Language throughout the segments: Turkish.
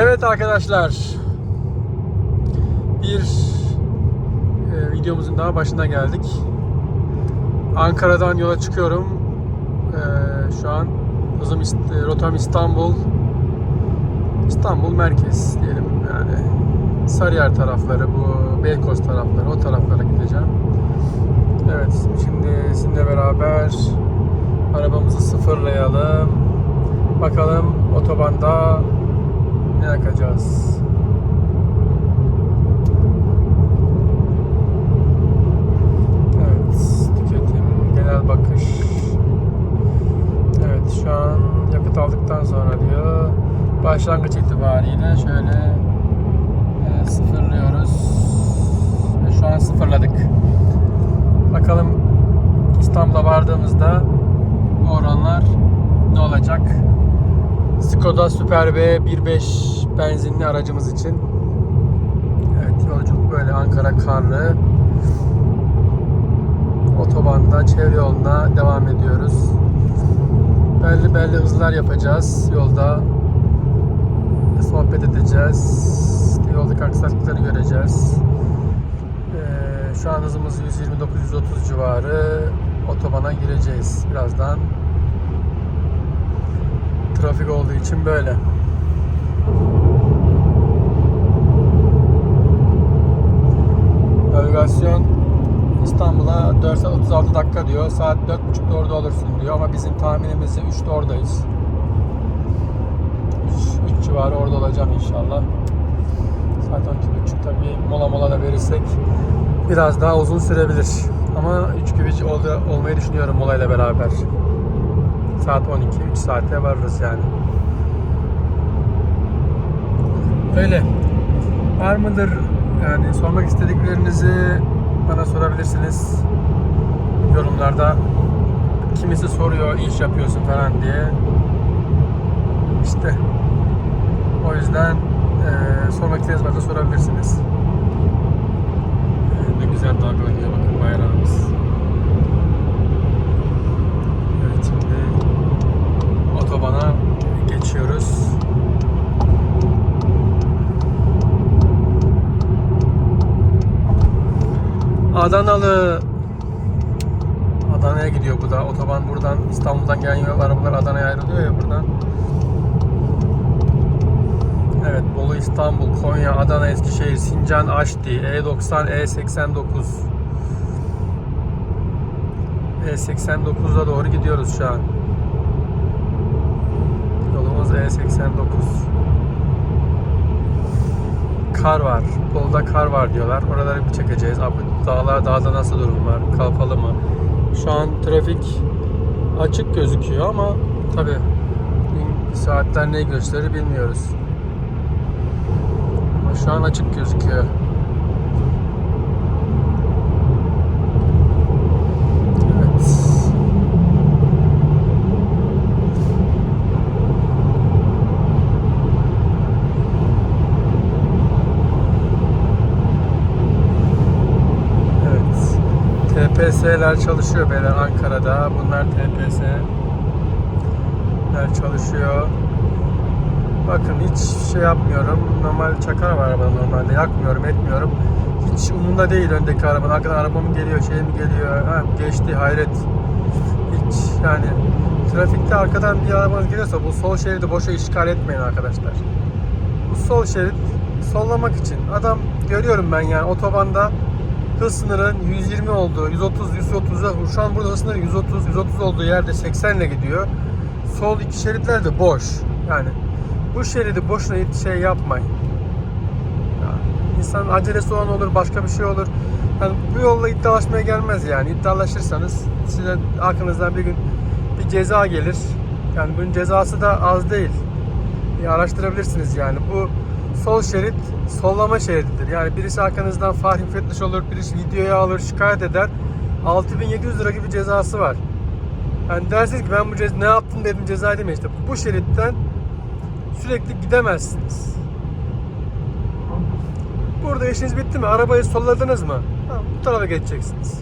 Evet arkadaşlar. Bir e, videomuzun daha başına geldik. Ankara'dan yola çıkıyorum. E, şu an hızım e, rotam İstanbul. İstanbul merkez diyelim yani. Sarıyer tarafları bu Beykoz tarafları o taraflara gideceğim. Evet şimdi sizinle beraber arabamızı sıfırlayalım. Bakalım otobanda yakacağız? Evet, tüketim, genel bakış. Evet, şu an yakıt aldıktan sonra diyor. Başlangıç itibariyle şöyle e, sıfırlıyoruz. Ve şu an sıfırladık. Bakalım İstanbul'a vardığımızda bu oranlar ne olacak? Skoda Super B 1.5 benzinli aracımız için. Evet yolculuk böyle Ankara karlı. Otobanda çevre yoluna devam ediyoruz. Belli belli hızlar yapacağız yolda. Sohbet edeceğiz. Yoldaki aksaklıkları göreceğiz. Ee, şu an hızımız 129-130 civarı. Otobana gireceğiz birazdan. Trafik olduğu için böyle. Navigasyon İstanbul'a 4 saat 36 dakika diyor. Saat 4.30'da orada olursun diyor ama bizim tahminimizce 3'te oradayız. 3, 3 civarı orada olacağım inşallah. Saat 12.30 tabii mola mola da verirsek biraz daha uzun sürebilir. Ama 3 gibi olmayı düşünüyorum molayla beraber. Saat 12, 3 saatte varırız yani. Öyle. Var mıdır yani sormak istediklerinizi bana sorabilirsiniz. Yorumlarda kimisi soruyor iş yapıyorsun falan diye. İşte o yüzden eee sormak istediğiniz varsa sorabilirsiniz. Eee, ne güzel dalgalanıyor bakın bayrağımız. Evet şimdi otobana geçiyoruz. Adanalı Adana'ya gidiyor bu da. Otoban buradan İstanbul'dan gelen arabalar Adana'ya ayrılıyor ya buradan. Evet Bolu İstanbul, Konya, Adana, Eskişehir, Sincan, Aşti, E90, E89. E89'a doğru gidiyoruz şu an. Yolumuz E89. Kar var. Bolu'da kar var diyorlar. Oraları bir çekeceğiz. Abi dağlar, dağda nasıl durum var? Kalfalı mı? Şu an trafik açık gözüküyor ama tabi saatler ne gösterir bilmiyoruz. Ama şu an açık gözüküyor. Evet. Evet. TPS'ler çalışıyor beyler Ankara'da. Bunlar TPS'ler çalışıyor. Bakın hiç şey yapmıyorum. Normal çakar var arabada normalde. Yakmıyorum, etmiyorum. Hiç umurumda değil öndeki arabanın. Arkadan araba mı geliyor, şey mi geliyor. Ha, geçti hayret. Hiç yani trafikte arkadan bir arabanız geliyorsa bu sol şeridi boşa işgal etmeyin arkadaşlar. Bu sol şerit sollamak için. Adam görüyorum ben yani otobanda hız sınırı 120 oldu, 130, 130'a şu an burada hız sınırı 130, 130 olduğu yerde 80 ile gidiyor. Sol iki şeritler de boş. Yani bu şeridi boşuna şey yapmayın. Ya, insan acelesi olan olur, başka bir şey olur. Yani bu yolla iddialaşmaya gelmez yani. İddialaşırsanız size aklınızdan bir gün bir ceza gelir. Yani bunun cezası da az değil. Bir araştırabilirsiniz yani. Bu sol şerit sollama şerididir. Yani birisi arkanızdan fahri müfettiş olur, birisi videoya alır, şikayet eder. 6700 lira gibi cezası var. Yani dersiniz ki ben bu ceza ne yaptım dedim ceza demeyin işte. Bu şeritten sürekli gidemezsiniz. Burada işiniz bitti mi? Arabayı solladınız mı? Tamam, bu tarafa geçeceksiniz.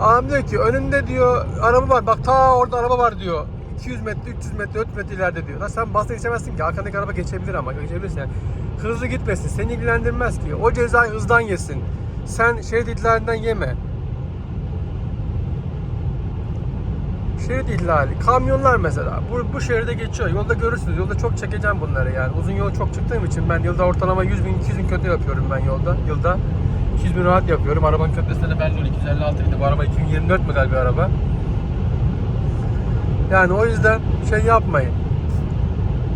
Adam diyor ki önünde diyor araba var. Bak ta orada araba var diyor. 200 metre, 300 metre, 400 metre ileride diyor. Lan sen basta geçemezsin ki. Arkandaki araba geçebilir ama geçebilirsin. Hızlı gitmesin. Seni ilgilendirmez ki. O cezayı hızdan yesin. Sen şerit ihlalinden yeme. Şerit ihlali. Kamyonlar mesela. Bu, bu şeride geçiyor. Yolda görürsünüz. Yolda çok çekeceğim bunları yani. Uzun yol çok çıktığım için ben yılda ortalama 100 bin, 200 bin kötü yapıyorum ben yolda. Yılda 200 bin rahat yapıyorum. Arabanın kötüsü de oluyor. 256 bindi. Bu araba 2024 model bir araba. Yani o yüzden şey yapmayın.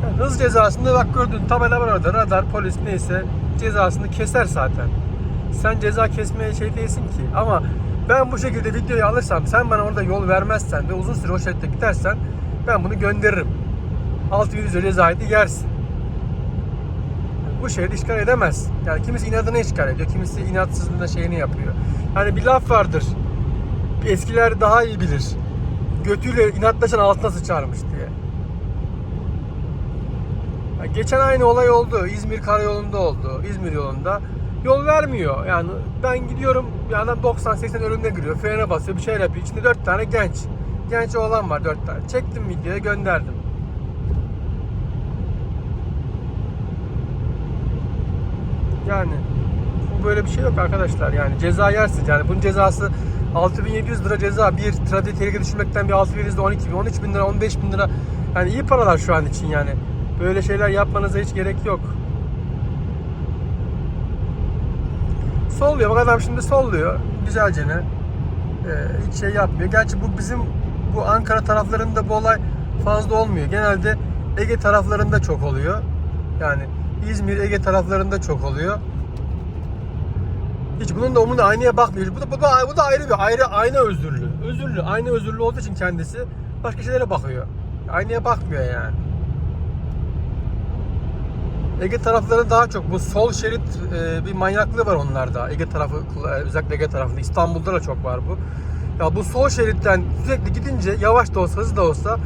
Yani hız cezasında bak gördün tabela var orada. Radar, polis neyse cezasını keser zaten. Sen ceza kesmeye şey değilsin ki. Ama ben bu şekilde videoyu alırsam sen bana orada yol vermezsen ve uzun süre o şeritte gidersen ben bunu gönderirim. 600 lira cezayı da yersin. Bu şeridi işgal edemez. Yani kimisi inadına işgal ediyor, kimisi inatsızlığında şeyini yapıyor. Yani bir laf vardır. Eskiler daha iyi bilir. Götüyle inatlaşan altına sıçarmış diye. Ya geçen aynı olay oldu. İzmir karayolunda oldu. İzmir yolunda. Yol vermiyor. Yani ben gidiyorum bir adam 90-80 önümde giriyor. Frene basıyor bir şeyler yapıyor. İçinde 4 tane genç. Genç oğlan var 4 tane. Çektim videoya gönderdim. Yani bu böyle bir şey yok arkadaşlar. Yani ceza yersiniz. Yani bunun cezası 6700 lira ceza. Bir trafiğe tehlike düşürmekten bir 6700 lira 12 bin, 13 bin lira, 15 bin lira. Yani iyi paralar şu an için yani. Böyle şeyler yapmanıza hiç gerek yok. Solluyor. Bak adam şimdi solluyor. Güzelce ne? hiç şey yapmıyor. Gerçi bu bizim bu Ankara taraflarında bu olay fazla olmuyor. Genelde Ege taraflarında çok oluyor. Yani İzmir, Ege taraflarında çok oluyor. Hiç bunun da umunda aynaya bakmıyor. Bu da, bu da, bu da ayrı bir ayrı ayna özürlü. Özürlü. Aynı özürlü olduğu için kendisi başka şeylere bakıyor. Aynaya bakmıyor yani. Ege tarafları daha çok bu sol şerit e, bir manyaklığı var onlarda. Ege tarafı özellikle Ege tarafında İstanbul'da da çok var bu. Ya bu sol şeritten sürekli gidince yavaş da olsa hızlı da olsa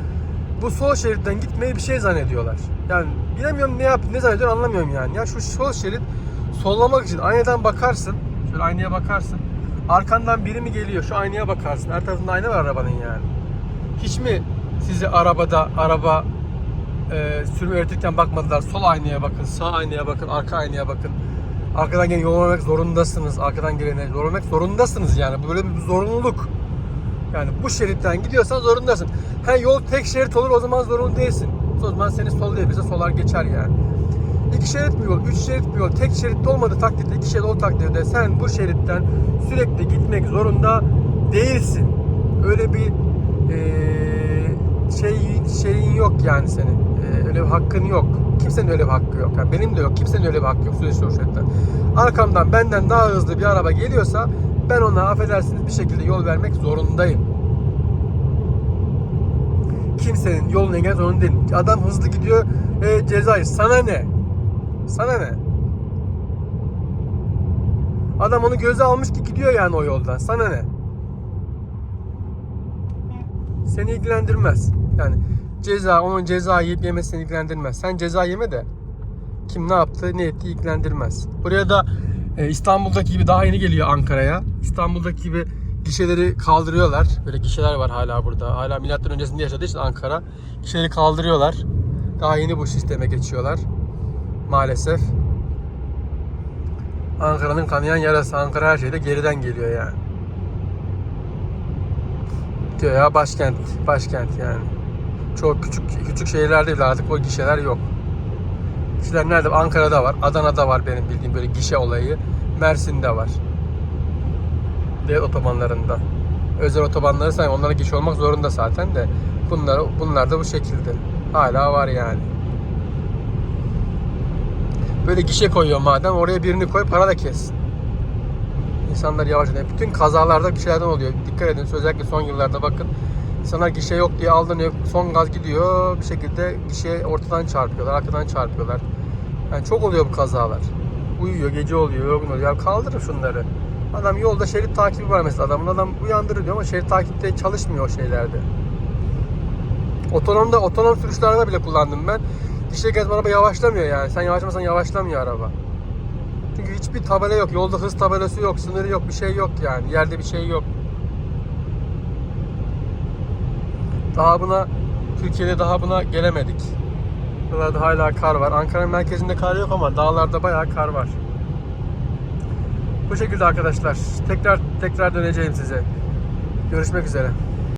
bu sol şeritten gitmeyi bir şey zannediyorlar. Yani bilemiyorum ne yap ne zannediyor anlamıyorum yani. Ya şu sol şerit sollamak için aynadan bakarsın. Şöyle aynaya bakarsın. Arkandan biri mi geliyor? Şu aynaya bakarsın. Her tarafında ayna var arabanın yani. Hiç mi sizi arabada araba e, sürme öğretirken bakmadılar. Sol aynaya bakın, sağ aynaya bakın, arka aynaya bakın. Arkadan gelen yol vermek zorundasınız. Arkadan gelene yol vermek zorundasınız yani. Bu böyle bir zorunluluk. Yani bu şeritten gidiyorsan zorundasın. Ha yol tek şerit olur o zaman zorunlu değilsin. O zaman seni sol diye bize solar geçer yani. İki şerit mi yol, üç şerit mi yol, tek şeritte olmadığı takdirde, iki şerit olduğu takdirde sen bu şeritten sürekli gitmek zorunda değilsin. Öyle bir eee şey şeyin yok yani senin. Ee, öyle bir hakkın yok. Kimsenin öyle bir hakkı yok. Yani benim de yok. Kimsenin öyle bir hakkı yok. Süreç şeritten. Arkamdan benden daha hızlı bir araba geliyorsa ben ona affedersiniz bir şekilde yol vermek zorundayım. Kimsenin yolunu engel zorunda değilim. Adam hızlı gidiyor e, cezayı. Sana ne? Sana ne? Adam onu göze almış ki gidiyor yani o yoldan. Sana ne? Seni ilgilendirmez. Yani ceza, onun ceza yiyip yemesi seni ilgilendirmez. Sen ceza yeme de kim ne yaptı, ne etti ilgilendirmez. Buraya da e, İstanbul'daki gibi daha yeni geliyor Ankara'ya. İstanbul'daki gibi gişeleri kaldırıyorlar. Böyle gişeler var hala burada. Hala milattan öncesinde yaşadığı için Ankara. Gişeleri kaldırıyorlar. Daha yeni bu sisteme geçiyorlar. Maalesef. Ankara'nın kanayan yarası. Ankara her şeyde geriden geliyor yani. Diyor ya başkent, başkent yani. Çok küçük küçük şehirlerde bile artık o gişeler yok. Gişeler nerede? Ankara'da var, Adana'da var benim bildiğim böyle gişe olayı. Mersin'de var. Devlet otobanlarında. Özel otobanları say onlara gişe olmak zorunda zaten de. Bunlar, bunlar da bu şekilde. Hala var yani. Böyle gişe koyuyor madem oraya birini koy para da kes. İnsanlar yavaş yavaş. Bütün kazalarda gişelerden oluyor. Dikkat edin özellikle son yıllarda bakın. İnsanlar gişe yok diye aldanıyor. Son gaz gidiyor. Bir şekilde gişe ortadan çarpıyorlar. Arkadan çarpıyorlar. Yani çok oluyor bu kazalar. Uyuyor, gece oluyor, yorgun oluyor. Ya kaldırın şunları. Adam yolda şerit takibi var mesela adamın. Adam uyandırır diyor ama şerit takipte çalışmıyor o şeylerde. Otonomda, otonom sürüşlerde bile kullandım ben. Gişe gezme araba yavaşlamıyor yani. Sen yavaşlamasan yavaşlamıyor araba. Çünkü hiçbir tabela yok. Yolda hız tabelası yok, sınırı yok, bir şey yok yani. Yerde bir şey yok. Daha buna Türkiye'de daha buna gelemedik. Buralarda hala kar var. Ankara'nın merkezinde kar yok ama dağlarda bayağı kar var. Bu şekilde arkadaşlar. Tekrar tekrar döneceğim size. Görüşmek üzere.